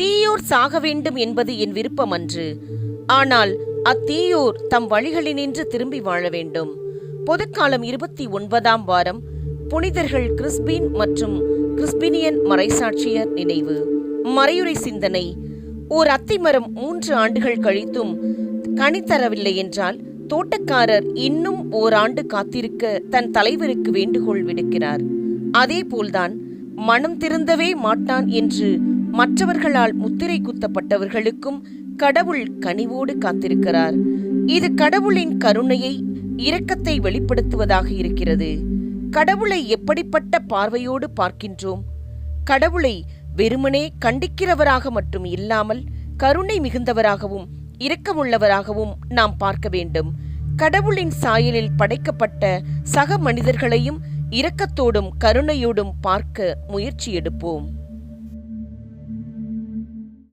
தீயோர் சாக வேண்டும் என்பது என் விருப்பம் அன்று ஆனால் அத்தீயோர் தம் வழிகளினின்று திரும்பி வாழ வேண்டும். பொதுக்காலம் இருபத்தி ஒன்பதாம் வாரம் புனிதர்கள் கிறிஸ்பின் மற்றும் கிறிஸ்பினியன் மறைசாட்சியர் நினைவு. மறையுறை சிந்தனை ஓர் அத்திமரம் மூன்று ஆண்டுகள் கழித்தும் கனி என்றால் தோட்டக்காரர் இன்னும் ஓராண்டு காத்திருக்க தன் தலைவருக்கு வேண்டுகோள் விடுக்கிறார். அதேபோல்தான் மனம் திருந்தவே மாட்டான் என்று மற்றவர்களால் முத்திரை குத்தப்பட்டவர்களுக்கும் கடவுள் கனிவோடு காத்திருக்கிறார். இது கடவுளின் கருணையை இரக்கத்தை வெளிப்படுத்துவதாக இருக்கிறது. கடவுளை எப்படிப்பட்ட பார்வையோடு பார்க்கின்றோம்? கடவுளை வெறுமனே கண்டிக்கிறவராக மட்டும் இல்லாமல் கருணை மிகுந்தவராகவும் இரக்கமுள்ளவராகவும் நாம் பார்க்க வேண்டும். கடவுளின் சாயலில் படைக்கப்பட்ட சக மனிதர்களையும் இரக்கத்தோடும் கருணையோடும் பார்க்க முயற்சி எடுப்போம்.